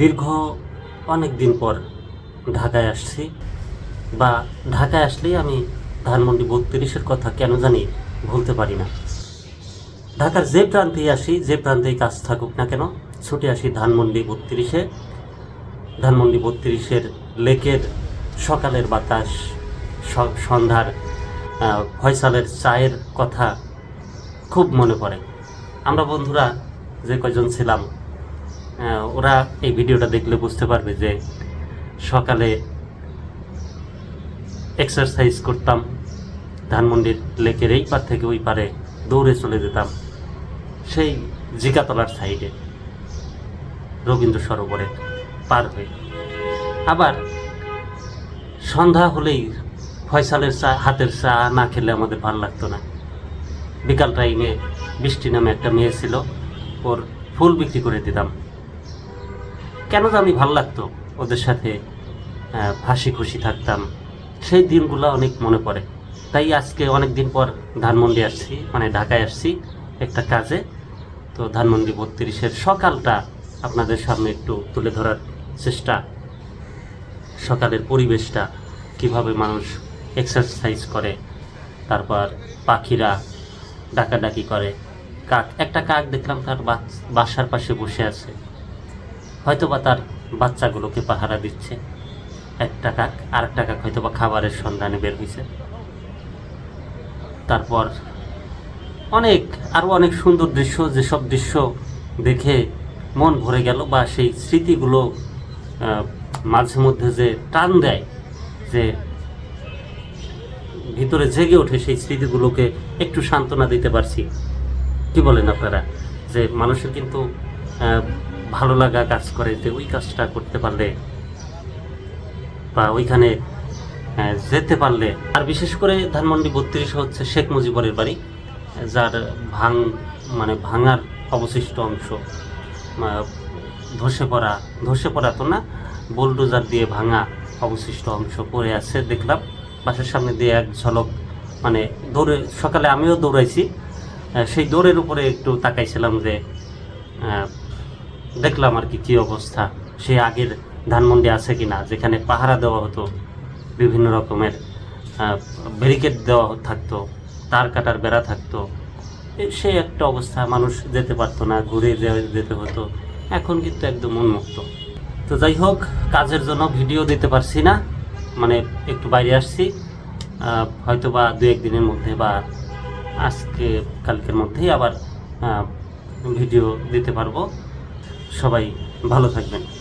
দীর্ঘ অনেক দিন পর ঢাকায় আসছি। বা ঢাকায় আসলেই আমি ধানমন্ডি বত্রিশের কথা কেন জানি ভুলতে পারি না। ঢাকার যে প্রান্তেই আসি, যে প্রান্তেই কাজ থাকুক না কেন, ছুটে আসি ধানমন্ডি বত্রিশে। ধানমন্ডি বত্রিশের লেকের সকালের বাতাস সন্ধ্যার ফয়সালের চায়ের কথা খুব মনে পড়ে। আমরা বন্ধুরা যে কয়জন ছিলাম ওরা এই ভিডিওটা দেখলে বুঝতে পারবে যে সকালে এক্সারসাইজ করতাম, ধানমন্ডির লেকের এই পার থেকে ওই পারে দৌড়ে চলে যেতাম, সেই জিকাতলার সাইডে রবীন্দ্র সরোবরে পার হয়ে। আবার সন্ধ্যা হলেই ফয়সালের চা, হাতের চা না খেলে আমাদের ভালো লাগতো না। বিকাল টাইমে বৃষ্টি নামে একটা মেয়ে ছিল, ওর ফুল বিক্রি করে দিতাম। কেন জানি ভালো লাগতো ওদের সাথে হাসি খুশি থাকতাম? সেই দিনগুলো অনেক মনে পড়ে। তাই আজকে অনেক দিন পর ধানমন্ডি আসছি মানে ঢাকায় আসছি একটা কাজে। তো ধানমন্ডি বত্রিশের সকালটা আপনাদের সামনে একটু তুলে ধরার চেষ্টা। সকালের পরিবেশটা কীভাবে মানুষ এক্সারসাইজ করে, তারপর পাখিরা ডাকাডাকি করে, কাক, একটা কাক দেখলাম তার বাসার পাশে বসে আছে। হয়তো বা তার বাচ্চাগুলোকে পাহারা দিচ্ছে। একটা কাক আর একটা কাক হয়তো বা খাবারের সন্ধানে বের হয়েছে তারপর অনেক, আরও অনেক সুন্দর দৃশ্য, যেসব দৃশ্য দেখে মন ভরে গেল বা সেই স্মৃতিগুলো মাঝে মধ্যে যে টান দেয়, যে ভিতরে জেগে ওঠে সেই স্মৃতিগুলোকে একটু সান্ত্বনা দিতে পারছি। কি বলেন আপনারা? যে মানুষের কিন্তু ভালো লাগা কাজ করে যে ওই কাজটা করতে পারলে বা ওইখানে যেতে পারলে। আর বিশেষ করে ধানমন্ডি বত্রিশ হচ্ছে শেখ মুজিবরের বাড়ি, যার ভাঙ মানে ভাঙার অবশিষ্ট অংশ ধসে পড়া ধসে পড়া তো না, বোলডোজার দিয়ে ভাঙা অবশিষ্ট অংশ পড়ে আছে, দেখলাম। বাসার সামনে দিয়ে এক ঝলক মানে দৌড়ে, সকালে আমিও দৌড়াইছি সেই দৌড়ের উপরে একটু তাকাইছিলাম যে দেখলাম আর কি, কী অবস্থা। সেই আগের ধানমন্ডি আছে কি না যেখানে পাহারা দেওয়া হতো, বিভিন্ন রকমের ব্যারিকেড দেওয়া থাকতো, তার কাটার বেড়া থাকতো। সেই একটা অবস্থা, মানুষ যেতে পারতো না, ঘুরে যেতে হতো, এখন কিন্তু একদম উন্মুক্ত। তো যাই হোক, কাজের জন্য ভিডিও দিতে পারছি না মানে একটু বাইরে আসছি হয়তো বা দু একদিনের মধ্যে বা আজকে কালকের মধ্যেই আবার ভিডিও দিতে পারব। সবাই ভালো থাকবেন।